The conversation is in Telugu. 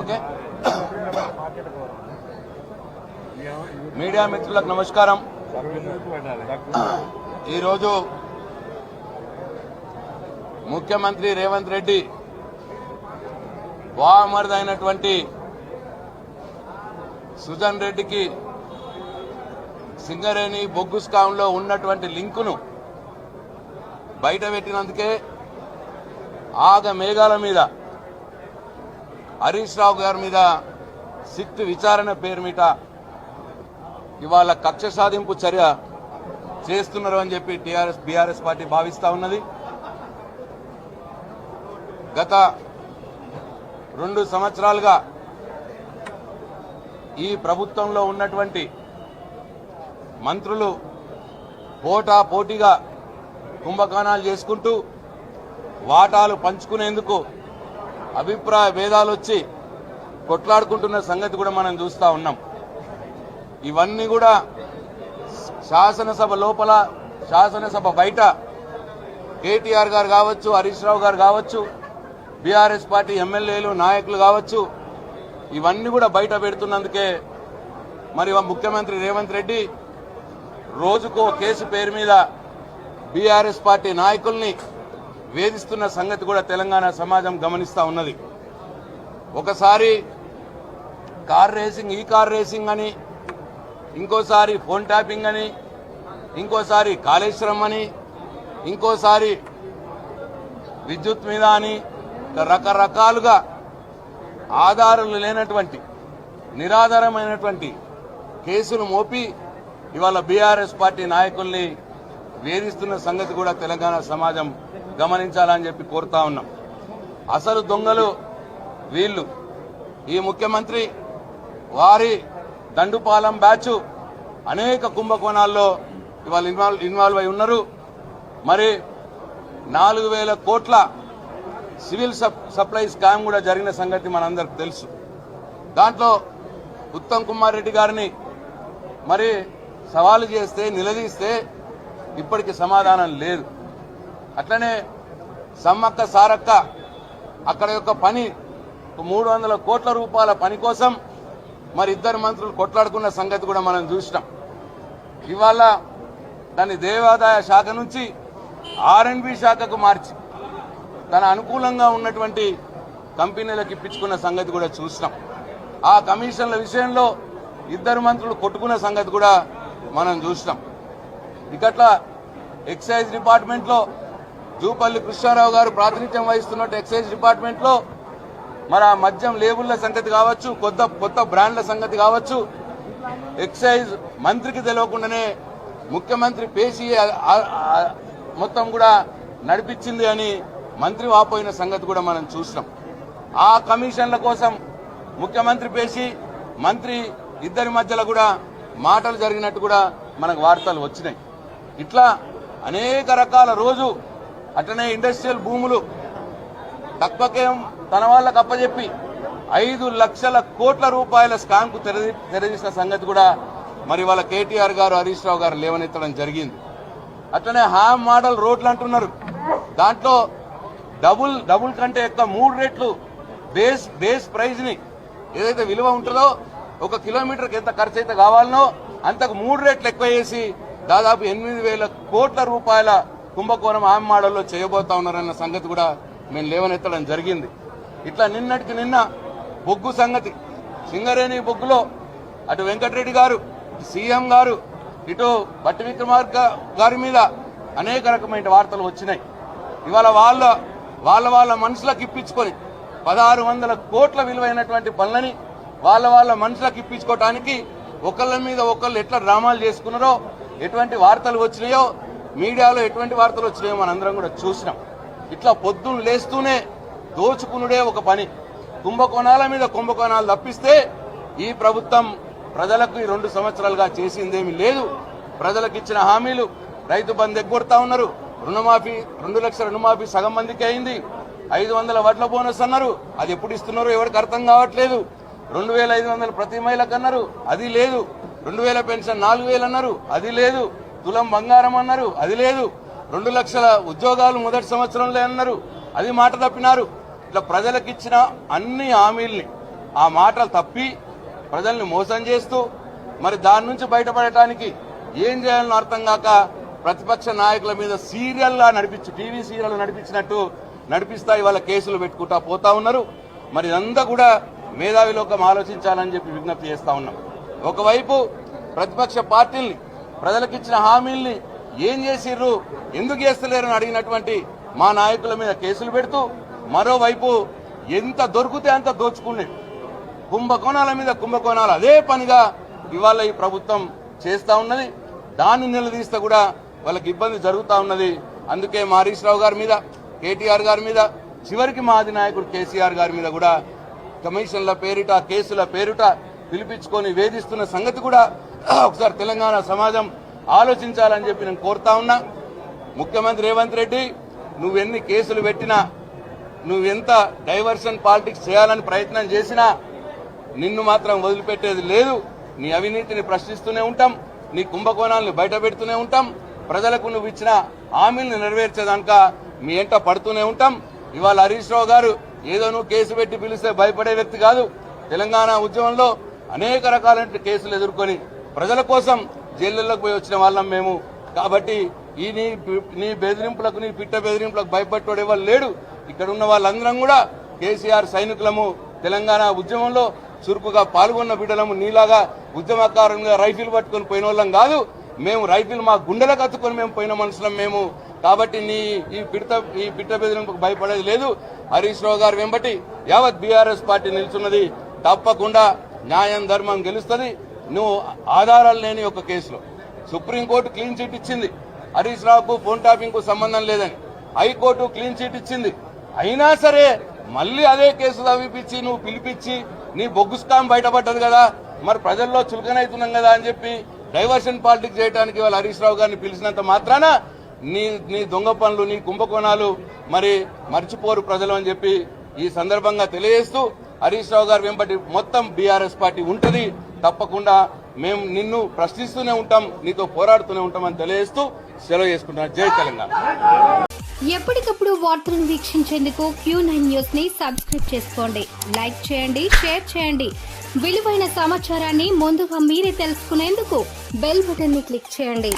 ఓకే. మీడియా మిత్రులకు నమస్కారం. ఈరోజు ముఖ్యమంత్రి రేవంత్ రెడ్డి వామరుదైనటువంటి సుజన్ రెడ్డికి సింగరేణి బొగ్గు స్కామ్లో ఉన్నటువంటి లింకును బయట పెట్టినందుకే ఆగ మేఘాల మీద. హరీష్ రావు గారి మీద సిట్ విచారణ పేరు మీద ఇవాళ కక్ష సాధింపు చర్య చేస్తున్నారు అని చెప్పి టీఆర్ఎస్ బీఆర్ఎస్ పార్టీ భావిస్తా ఉన్నది. గత రెండు సంవత్సరాలుగా ఈ ప్రభుత్వంలో ఉన్నటువంటి మంత్రులు పోటా పోటీగా కుంభకోణాలు చేసుకుంటూ వాటాలు పంచుకునేందుకు అభిప్రాయ భేదాలు వచ్చి కొట్లాడుకుంటున్న సంగతి కూడా మనం చూస్తా ఉన్నాం. ఇవన్నీ కూడా శాసనసభ లోపల శాసనసభ బయట కేటీఆర్ గారు కావచ్చు హరీష్ రావు గారు కావచ్చు బీఆర్ఎస్ పార్టీ ఎమ్మెల్యేలు నాయకులు కావచ్చు ఇవన్నీ కూడా బయట పెడుతున్నందుకే మరి ముఖ్యమంత్రి రేవంత్ రెడ్డి రోజుకు కేసు పేరు మీద బీఆర్ఎస్ పార్టీ నాయకుల్ని వేధిస్తున్న సంగతి కూడా తెలంగాణ సమాజం గమనిస్తా ఉన్నది. ఒకసారి కార్ రేసింగ్ ఈ కార్ రేసింగ్ అని ఇంకోసారి ఫోన్ ట్యాపింగ్ అని ఇంకోసారి కాళేశ్వరం అని ఇంకోసారి విద్యుత్ మీద అని రకరకాలుగా ఆధారాలు లేనటువంటి నిరాధారమైనటువంటి కేసులు మోపి ఇవాళ బీఆర్ఎస్ పార్టీ నాయకుల్ని వేధిస్తున్న సంగతి కూడా తెలంగాణ సమాజం గమనించాలని చెప్పి కోరుతా ఉన్నాం. అసలు దొంగలు వీళ్ళు. ఈ ముఖ్యమంత్రి వారి దండుపాలెం బ్యాచ్ అనేక కుంభకోణాల్లో ఇవాళ ఇన్వాల్వ్ ఇన్వాల్వ్ అయి ఉన్నారు. మరి నాలుగు వేల కోట్ల సివిల్ సప్- సప్లై స్కామ్ కూడా జరిగిన సంగతి మనందరికి తెలుసు. దాంట్లో ఉత్తమ్ కుమార్ రెడ్డి గారిని మరి సవాలు చేస్తే నిలదీస్తే ఇప్పటికి సమాధానం లేదు. అట్లనే సమ్మక్క సారక్క అక్కడ యొక్క పని మూడు వందల కోట్ల రూపాయల పని కోసం మరి ఇద్దరు మంత్రులు కొట్లాడుకున్న సంగతి కూడా మనం చూసినాం. ఇవాళ దాన్ని దేవాదాయ శాఖ నుంచి ఆర్ఎండ్బి శాఖకు మార్చి తన అనుకూలంగా ఉన్నటువంటి కంపెనీలకు ఇప్పించుకున్న సంగతి కూడా చూసినాం. ఆ కమిషన్ల విషయంలో ఇద్దరు మంత్రులు కొట్టుకున్న సంగతి కూడా మనం చూసినాం. ఇకట్లా ఎక్సైజ్ డిపార్ట్మెంట్లో జూపల్లి కృష్ణారావు గారు ప్రాతినిధ్యం వహిస్తున్నట్టు ఎక్సైజ్ డిపార్ట్మెంట్లో మరి మద్యం లేబుల్ల సంగతి కావచ్చు కొత్త కొత్త బ్రాండ్ల సంగతి కావచ్చు ఎక్సైజ్ మంత్రికి తెలియకుండానే ముఖ్యమంత్రి పేసి మొత్తం కూడా నడిపించింది అని మంత్రి వాపోయిన సంగతి కూడా మనం చూసినాం. ఆ కమిషన్ల కోసం ముఖ్యమంత్రి పేసి మంత్రి ఇద్దరి మధ్యలో కూడా మాటలు జరిగినట్టు కూడా మనకు వార్తలు వచ్చినాయి. ఇట్లా అనేక రకాల రోజు అట్లనే ఇండస్ట్రియల్ భూములు. తక్కువకేం తన వాళ్ళకు అప్పచెప్పి ఐదు లక్షల కోట్ల రూపాయల స్కామ్కు తెరదీసిన సంగతి కూడా మరి వాళ్ళ కేటీఆర్ గారు హరీష్ రావు గారు లేవనెత్తడం జరిగింది. అట్లనే హామ్ మోడల్ రోడ్లు అంటున్నారు. దాంట్లో డబుల్ డబుల్ కంటే ఎక్కువ మూడు రెట్లు బేస్ బేస్ ప్రైజ్ని ఏదైతే విలువ ఉంటుందో ఒక కిలోమీటర్కి ఎంత ఖర్చు అయితే కావాలనో అంతకు మూడు రెట్లు ఎక్కువ చేసి దాదాపు ఎనిమిది వేల కోట్ల రూపాయల కుంభకోణం ఆమె మాడల్లో చేయబోతా ఉన్నారన్న సంగతి కూడా మేము లేవనెత్తడం జరిగింది. ఇట్లా నిన్నటికి నిన్న బొగ్గు సంగతి సింగరేణి బొగ్గులో అటు వెంకటరెడ్డి గారు సీఎం గారు ఇటు బట్టి విక్రమార్క గారి మీద అనేక రకమైన వార్తలు వచ్చినాయి. ఇవాళ వాళ్ళ వాళ్ళ వాళ్ళ మనుషులకు ఇప్పించుకొని పదహారు వందల కోట్ల విలువైనటువంటి పనులని వాళ్ళ వాళ్ళ మనుషులకు ఇప్పించుకోవటానికి ఒకళ్ళ మీద ఒకళ్ళు ఎట్లా డ్రామాలు చేసుకున్నారో ఎటువంటి వార్తలు వచ్చినాయో మీడియాలో ఎటువంటి వార్తలు వచ్చినాయో మనందరం కూడా చూసినాం. ఇట్లా పొద్దున్న లేస్తూనే దోచుకునుడే ఒక పని. కుంభకోణాల మీద కుంభకోణాలు తప్పిస్తే ఈ ప్రభుత్వం ప్రజలకు ఈ రెండు సంవత్సరాలుగా చేసిందేమీ లేదు. ప్రజలకు ఇచ్చిన హామీలు రైతు బంద్ ఎగ్గొడతా ఉన్నారు. రుణమాఫీ రెండు లక్షల రుణమాఫీ సగం మందికి అయింది. ఐదు వందల వడ్ల బోనస్ అన్నారు. అది ఎప్పుడు ఇస్తున్నారో ఎవరికి అర్థం కావట్లేదు. రెండు వేల ఐదు వందలు ప్రతి మహిళకు అన్నారు. అది లేదు. రెండు వేల పెన్షన్ నాలుగు వేలు అన్నారు. అది లేదు. తులం బంగారం అన్నారు. అది లేదు. రెండు లక్షల ఉద్యోగాలు మొదటి సంవత్సరంలో అన్నారు. అది మాట తప్పినారు. ఇట్లా ప్రజలకు ఇచ్చిన అన్ని హామీల్ని ఆ మాటలు తప్పి ప్రజల్ని మోసం చేస్తూ మరి దాని నుంచి బయటపడటానికి ఏం చేయాలని అర్థం కాక ప్రతిపక్ష నాయకుల మీద సీరియల్లా నడిపించి టీవీ సీరియల్ నడిపించినట్టు నడిపిస్తా ఇవాళ కేసులు పెట్టుకుంటా పోతా ఉన్నారు. మరి ఇదంతా కూడా మేధావి లోకం ఆలోచించాలని చెప్పి విజ్ఞప్తి చేస్తా ఉన్నాం. ఒకవైపు ప్రతిపక్ష పార్టీల్ని ప్రజలకిచ్చిన హామీల్ని ఏం చేసిర్రు? ఎందుకు చేస్తలేరు అని అడిగినటువంటి మా నాయకుల మీద కేసులు పెడుతూ మరోవైపు ఎంత దొరికితే అంత దోచుకునేది కుంభకోణాల మీద కుంభకోణాలు అదే పనిగా ఇవాళ ఈ ప్రభుత్వం చేస్తా ఉన్నది. దాన్ని నిలదీస్తే కూడా వాళ్ళకి ఇబ్బంది జరుగుతూ ఉన్నది. అందుకే మా హరీష్ రావు గారి మీద కేటీఆర్ గారి మీద చివరికి మా అధినాయకుడు కేసీఆర్ గారి మీద కూడా కమిషన్ల పేరిట కేసుల పేరిట పిలిపించుకొని వేధిస్తున్న సంగతి కూడా ఒకసారి తెలంగాణ సమాజం ఆలోచించాలని చెప్పి నేను కోరుతా ఉన్నా. ముఖ్యమంత్రి రేవంత్ రెడ్డి నువ్వెన్ని కేసులు పెట్టినా నువ్వెంత డైవర్షన్ పాలిటిక్స్ చేయాలని ప్రయత్నం చేసినా నిన్ను మాత్రం వదిలిపెట్టేది లేదు. నీ అవినీతిని ప్రశ్నిస్తూనే ఉంటాం నీ కుంభకోణాలను బయట పెడుతూనే ఉంటాం. ప్రజలకు నువ్వు ఇచ్చిన హామీలను నెరవేర్చేదాక మీ ఎంట పడుతూనే ఉంటాం. ఇవాళ హరీష్ రావు గారు ఏదో నువ్వు కేసు పెట్టి పిలిస్తే భయపడే వ్యక్తి కాదు. తెలంగాణ ఉద్యమంలో అనేక రకాలైన కేసులు ఎదుర్కొని ప్రజల కోసం జైళ్ళలోకి పోయి వచ్చిన వాళ్ళం మేము. కాబట్టి ఈ నీ నీ బెదిరింపులకు నీ పిట్ట బెదిరింపులకు భయపట్టోడు ఎవరు లేడు. ఇక్కడ ఉన్న వాళ్ళందరం కూడా కేసీఆర్ సైనికులము తెలంగాణ ఉద్యమంలో చురుకుగా పాల్గొన్న బిడ్డలము నీలాగా ఉద్యమకారంగా రైఫిల్ పట్టుకొని పోయిన వాళ్ళం కాదు. మేము రైఫిల్ మా గుండెలకు కత్తుకొని మేము పోయిన మనుషులం మేము. కాబట్టి నీ ఈ పిడత ఈ పిట్ట బెదిరింపుకు భయపడేది లేదు. హరీష్ రావు గారు వెంబటి యావత్ బీఆర్ఎస్ పార్టీ నిల్చున్నది. తప్పకుండా న్యాయం ధర్మం గెలుస్తుంది. నువ్వు ఆధారాలు లేని ఒక కేసులో. సుప్రీంకోర్టు క్లీన్ చిట్ ఇచ్చింది. హరీష్ రావుకు ఫోన్ టాపింగ్కు సంబంధం లేదని. హైకోర్టు క్లీన్ చిట్ ఇచ్చింది. అయినా సరే మళ్ళీ అదే కేసు తవ్విపించి నువ్వు పిలిపించి నీ బొగ్గు స్కామ్ బయటపడ్డది కదా. మరి ప్రజల్లో చులకనవుతున్నాం కదా అని చెప్పి డైవర్షన్ పాలిటిక్స్ చేయడానికి వాళ్ళు హరీష్ రావు గారిని పిలిచినంత మాత్రాన నీ నీ దొంగ పనులు నీ కుంభకోణాలు మరి మర్చిపోరు ప్రజలు అని చెప్పి ఈ సందర్భంగా తెలియజేస్తూ హరీష్ రావు గారు వెంబడి మొత్తం బీఆర్ఎస్ పార్టీ ఉంటుంది. తప్పకుండా మేము నిన్ను ప్రశ్నిస్తూనే ఉంటాం నీతో పోరాడుతూనే ఉంటామని తెలియజేస్తూ సెలవు చేసుకుంటున్నాను. జై తెలంగాణ. ఎప్పటికప్పుడు వార్తలను వీక్షించేందుకు క్యూ నైన్ న్యూస్ని సబ్స్క్రైబ్ చేసుకోండి. లైక్ చేయండి షేర్ చేయండి. విలువైన సమాచారాన్ని ముందుగా మీరే తెలుసుకునేందుకు బెల్ బటన్ని క్లిక్ చేయండి.